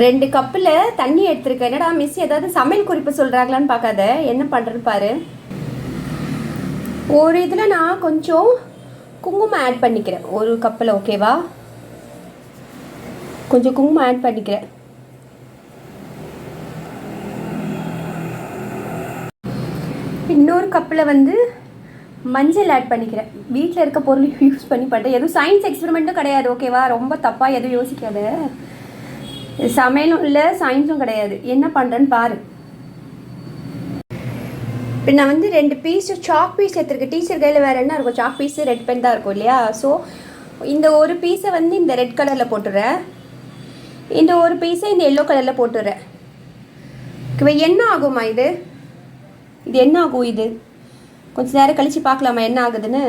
ரெண்டு கப்பில் தண்ணி எடுத்துருக்கேன். என்னடா மிஸ் ஏதாவது சமையல் குறிப்பு சொல்கிறாங்களான்னு பார்க்காத. என்ன பண்ணுறது பாரு. ஒரு இதில் நான் கொஞ்சம் குங்குமம் ஆட் பண்ணிக்கிறேன். ஒரு கப்பில் ஓகேவா கொஞ்சம் குங்குமம் ஆட் பண்ணிக்கிறேன். இன்னொரு கப்பில் வந்து மஞ்சள் ஆட் பண்ணிக்கிறேன். வீட்டில் இருக்க பொருள் யூஸ் பண்ணி பண்ணுறேன் எதுவும் சயின்ஸ் எக்ஸ்பெரிமெண்ட்டும் கிடையாது ஓகேவா ரொம்ப தப்பாக எதுவும் யோசிக்காத. சமையலும் இல்லை சயின்ஸும் கிடையாது. என்ன பண்ணுறேன்னு பாரு. இப்போ நான் வந்து ரெண்டு பீஸ் சாக் பீஸ் எடுத்துருக்கேன். டீச்சர் கையில் வேறு என்ன இருக்கும்? சாக் பீஸு ரெட் பென் தான் இருக்கும் இல்லையா? ஸோ இந்த ஒரு பீஸை வந்து இந்த ரெட் கலரில் போட்டுடுறேன் இந்த ஒரு பீஸை இந்த எல்லோ கலரில் போட்டுடுறேன் இப்போ என்ன ஆகுமா இது? இது என்ன ஆகும் இது? கொஞ்சம் நேரம் கழித்து பார்க்கலாமா என்ன ஆகுதுன்னு?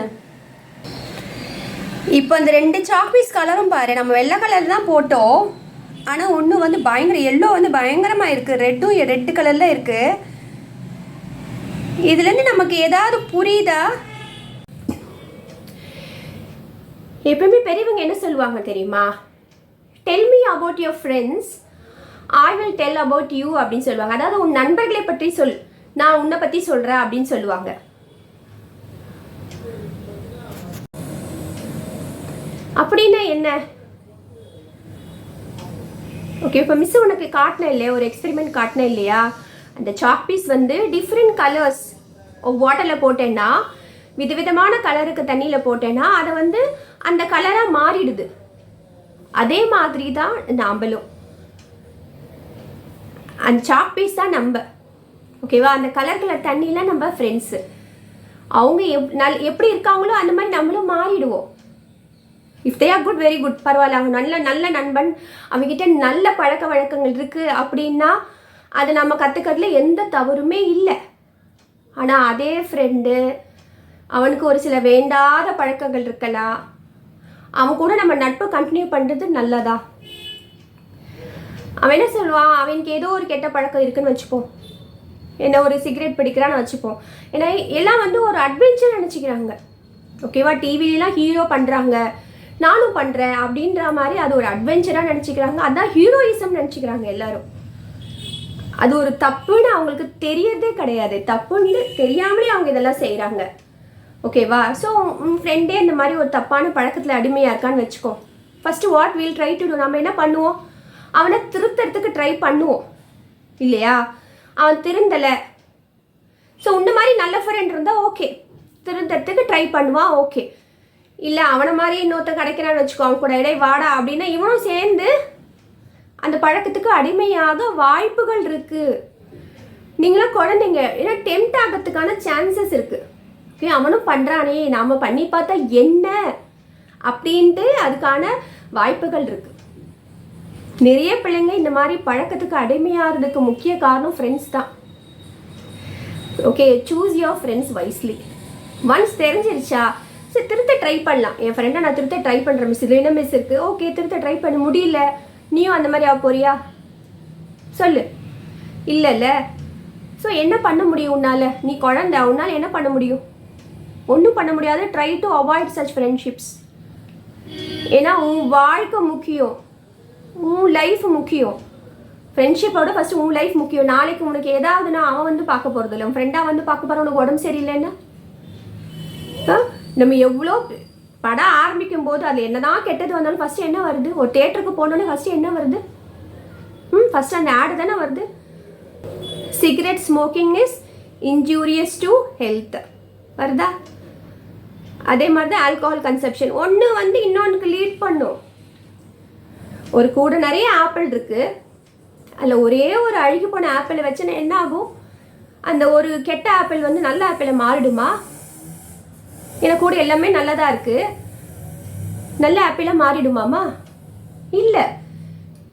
இப்போ இந்த ரெண்டு சாக் பீஸ் கலரும் பாரு. நம்ம வெள்ளை கலர் தான் போட்டோம். ஆனால் ஒன்று வந்து பயங்கர எல்லோ வந்து பயங்கரமாக இருக்குது ரெட்டும் ரெட்டு கலரில் இருக்குது இதுலேருந்து நமக்கு ஏதாவது புரியுதா? எப்பவுமே பெரியவங்க என்ன சொல்லுவாங்க தெரியுமா? Tell me about your friends I will tell about you அப்படின்னு சொல்லுவாங்க. அதாவது உன் நண்பர்களை பற்றி சொல். நான் உன்னை பற்றி சொல்கிறேன் அப்படின்னு சொல்லுவாங்க. அப்படின்னா என்ன? ஓகே இப்போ மிஸ் உனக்கு காட்டினேன் இல்லையா? ஒரு எக்ஸ்பெரிமெண்ட் காட்டினேன் இல்லையா? அந்த சாக் பீஸ் வந்து டிஃப்ரெண்ட் கலர்ஸ் வாட்டரில் போட்டேன்னா விதவிதமான கலருக்கு தண்ணியில் போட்டேன்னா அதை வந்து அந்த கலராக மாறிடுது. அதே மாதிரி தான் நாம்பளும். அந்த சாக் பீஸ் தான் நம்ம. ஓகேவா அந்த கலர் கலர் தண்ணியில் நம்ம ஃப்ரெண்ட்ஸு அவங்க எப் நல் எப்படி இருக்காங்களோ அந்த மாதிரி நம்மளும் மாறிடுவோம். If they are good very good பரவாயில்ல அவங்க நல்ல நல்ல நண்பன். அவங்ககிட்ட நல்ல பழக்க வழக்கங்கள் இருக்குது அப்படின்னா அது நம்ம கற்றுக்கிறதுல எந்த தவறுமே இல்லை. ஆனால் அதே ஃப்ரெண்டு அவனுக்கு ஒரு சில வேண்டாத பழக்கங்கள் இருக்கலாம் அவன் கூட நம்ம நட்பை கண்டினியூ பண்ணுறது நல்லதா? அவன் என்ன சொல்லுவான்? அவனுக்கு ஏதோ ஒரு கெட்ட பழக்கம் இருக்குன்னு வச்சுப்போம். என்ன ஒரு சிகரெட் பிடிக்கிறான்னு வச்சுப்போம். ஏன்னா எல்லாம் வந்து ஒரு அட்வென்ச்சர் நினச்சிக்கிறாங்க. ஓகேவா டிவிலலாம் ஹீரோ பண்ணுறாங்க நானும் பண்ணுறேன் அப்படின்ற மாதிரி அது ஒரு அட்வென்ச்சராக நினச்சிக்கிறாங்க. அதான் ஹீரோயிசம் நினச்சிக்கிறாங்க எல்லாரும். அது ஒரு தப்புன்னு அவங்களுக்கு தெரியறதே கிடையாது. தப்புன்னு தெரியாமலே அவங்க இதெல்லாம் செய்கிறாங்க ஓகேவா ஸோ உன் ஃப்ரெண்டே இந்த மாதிரி ஒரு தப்பான பழக்கத்தில் அடிமையாக இருக்கான்னு வச்சுக்கோ. First what will try to do நம்ம என்ன பண்ணுவோம்? அவனை திருத்தறதுக்கு ட்ரை பண்ணுவோம். இல்லையா? அவன் திருந்தலை. ஸோ இந்த மாதிரி நல்ல ஃப்ரெண்ட் இருந்தால் ஓகே திருந்தறதுக்கு ட்ரை பண்ணுவான் ஓகே இல்லை அவனை மாதிரி இன்னொருத்த கிடைக்கிறான்னு வச்சுக்கோ அவன் கூட இடை வாடா அப்படின்னா இவனும் சேர்ந்து அந்த பழக்கத்துக்கு அடிமையாக வாய்ப்புகள் இருக்குது நீங்களும் குழந்தைங்க ஏன்னா டெம்ட் ஆகிறதுக்கான சான்சஸ் இருக்குது ஓகே அவனும் பண்ணுறானே நாம் பண்ணி பார்த்தா என்ன அப்படின்ட்டு அதுக்கான வாய்ப்புகள் இருக்குது நிறைய பிள்ளைங்க இந்த மாதிரி பழக்கத்துக்கு அடிமையாகிறதுக்கு முக்கிய காரணம் ஃப்ரெண்ட்ஸ் தான். Okay choose your friends wisely once தெரிஞ்சிருச்சா சரி திருத்த ட்ரை பண்ணலாம். என் ஃப்ரெண்டை நான் திருத்த ட்ரை பண்ணுறேன் மிஸ் இதில் என்ன மிஸ் இருக்குது ஓகே திருத்த ட்ரை பண்ண முடியல. நீயும் அந்த மாதிரி ஆக போறியா? சொல்லு. இல்லைல்ல ஸோ என்ன பண்ண முடியும் உன்னால்? நீ குழந்த உன்னால் என்ன பண்ண முடியும்? ஒன்றும் பண்ண முடியாது. Try to avoid such friendships ஏன்னா உன் வாழ்க்கை முக்கியம். உன் லைஃப் முக்கியம். ஃப்ரெண்ட்ஷிப்போட ஃபஸ்ட்டு உன் லைஃப் முக்கியம். நாளைக்கு உனக்கு ஏதாவதுனா அவன் வந்து பார்க்க போகிறது இல்லை உன் ஃப்ரெண்டாக வந்து பார்க்க போகிற உனக்கு உடம்பு சரியில்லைன்னா? நம்ம எவ்வளோ படம் ஆரம்பிக்கும் போது அது என்னதான் கெட்டது வந்தாலும் ஃபஸ்ட்டு என்ன வருது? ஒரு தேட்டருக்கு போனோன்னே ஃபஸ்ட்டு என்ன வருது? ம் ஃபஸ்ட்டு அந்த ஆடு தானே வருது? Cigarette smoking is injurious to health வருதா? அதே மாதிரி தான் ஆல்கஹால் கன்செப்ஷன் ஒன்று வந்து இன்னொன்றுக்கு லீட் பண்ணும். ஒரு கூட நிறைய ஆப்பிள் இருக்குது அதில் ஒரே ஒரு அழுகி போன ஆப்பிளை வச்சுன்னா என்ன ஆகும் அந்த ஒரு கெட்ட ஆப்பிள் வந்து நல்ல ஆப்பிளை மாறிடுமா? எனக்கு கூட எல்லாமே நல்லதா இருக்கு. நல்ல ஆப்பிளாக மாறிடுமாமா இல்லை.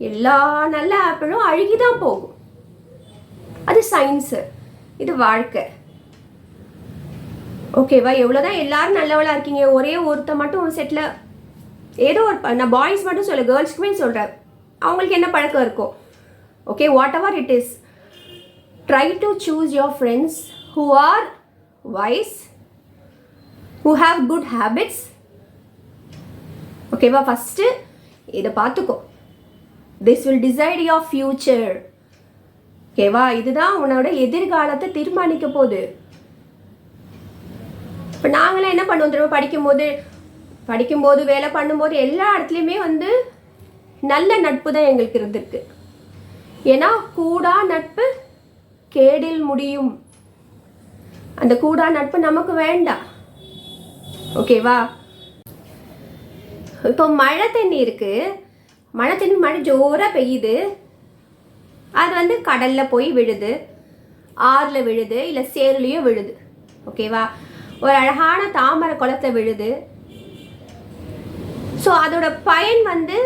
எல்லா நல்ல ஆப்பிளும் அழுகி தான் போகும். அது சயின்ஸு இது வாழ்க்கை. ஓகேவா எவ்வளோதான் எல்லாரும் நல்லவளாக இருக்கீங்க ஒரே ஒருத்த மட்டும் செட்டில் ஏதோ ஒரு நான் பாய்ஸ் மட்டும் சொல்ல கேர்ள்ஸ்க்குமே சொல்கிறேன் அவங்களுக்கு என்ன பழக்கம் இருக்கும் okay whatever it is try to choose your friends who are wise who have good habits ஓகேவா ஃபஸ்ட்டு இதை பார்த்துக்கோ. This will decide your future ஓகேவா இதுதான் உன்னோட எதிர்காலத்தை தீர்மானிக்க போகுது. இப்போ நாங்களாம் என்ன பண்ணுவோம் திரும்ப படிக்கும்போது படிக்கும்போது வேலை பண்ணும்போது எல்லா இடத்துலையுமே வந்து நல்ல நட்பு தான் எங்களுக்கு இருந்திருக்கு. ஏன்னா கூடா நட்பு கேடில் முடியும். அந்த கூடா நட்பு நமக்கு வேண்டாம். ஓகேவா? இப்போ மழை தண்ணி இருக்குது மழை தண்ணி மழை ஜோராக பெய்யுது. அது வந்து கடலில் போய் விழுது. ஆறில் விழுது இல்லை சேருலேயும் விழுது. ஓகேவா? ஒரு அழகான தாமரை குளத்தை விழுது. ஸோ அதோட பயன் வந்து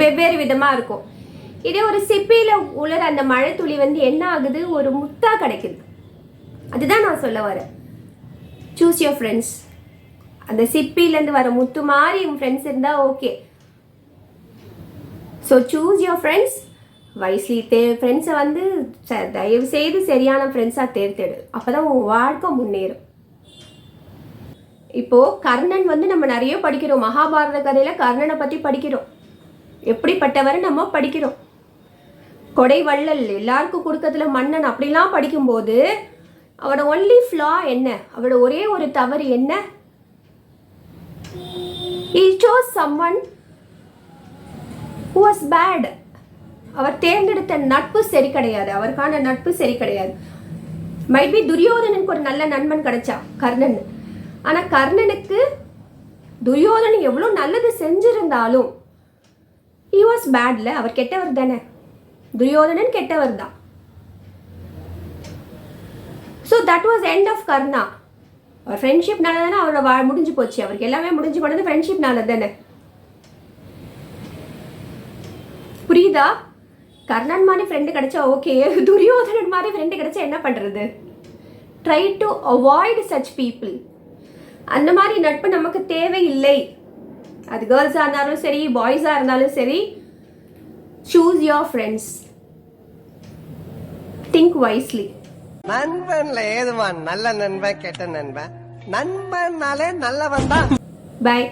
வெவ்வேறு விதமாக இருக்கும். இதே ஒரு சிப்பியில் உலர அந்த மழை துளி வந்து என்ன ஆகுது? ஒரு முத்தா கிடைக்குது. அதுதான் நான் சொல்ல வரேன். சூஸ் யோர் ஃப்ரெண்ட்ஸ் அந்த சிப்பிலேருந்து வர முத்து மாதிரி உன் ஃப்ரெண்ட்ஸ் இருந்தால் okay so choose your friends wisely they ஃப்ரெண்ட்ஸை வந்து ச- தயவு செய்து சரியான ஃப்ரெண்ட்ஸாக தேர்ந்தெடு. அப்போ தான் உன் வாழ்க்கை முன்னேறும். இப்போ கர்ணன் வந்து நம்ம நிறைய படிக்கிறோம். மகாபாரத கதையில் கர்ணனை பற்றி படிக்கிறோம். எப்படிப்பட்டவரை நம்ம படிக்கிறோம்? கொடை வள்ளல் எல்லாருக்கும் கொடுக்கறதுல மன்னன் அப்படிலாம் படிக்கும்போது அவரோட ஒன்லி ஃப்ளா என்ன? அவரோட ஒரே ஒரு தவறு என்ன? He chose someone who was அவர் தேர்ந்தெடுத்த நட்பு சரி கிடையாது. அவருக்கான நட்பு சரி கிடையாது. மைட் பி துரியோதனனுக்கு ஒரு நல்ல நண்பன் கிடைச்சா கர்ணன். ஆனால் கர்ணனுக்கு துரியோதனன் எவ்வளோ நல்லது செஞ்சிருந்தாலும் he வாஸ் பேட்ல அவர் கெட்டவர் தானே. துரியோதனன் கெட்டவர் தான் so that was end of Karna. அவர் ஃப்ரெண்ட்ஷிப்னால தானே அவரோட வா முடிஞ்சு போச்சு. அவருக்கு எல்லாமே முடிஞ்சு போனது ஃப்ரெண்ட்ஷிப்னால தானே புரியுதா? கர்ணன் மாதிரி ஃப்ரெண்டு கிடைச்சா ஓகே துரியோதனன் மாதிரி ஃப்ரெண்டு கிடைச்சா என்ன பண்ணுறது try to avoid such people அந்த மாதிரி நட்பு நமக்கு தேவையில்லை. அது கேர்ள்ஸாக இருந்தாலும் சரி பாய்ஸாக இருந்தாலும் சரி choose your friends think wisely நண்பன்ல ஏதுவான் நல்ல நண்பன் கெட்ட நண்பன். நண்பன்னாலே நல்லவன் தான் பாய்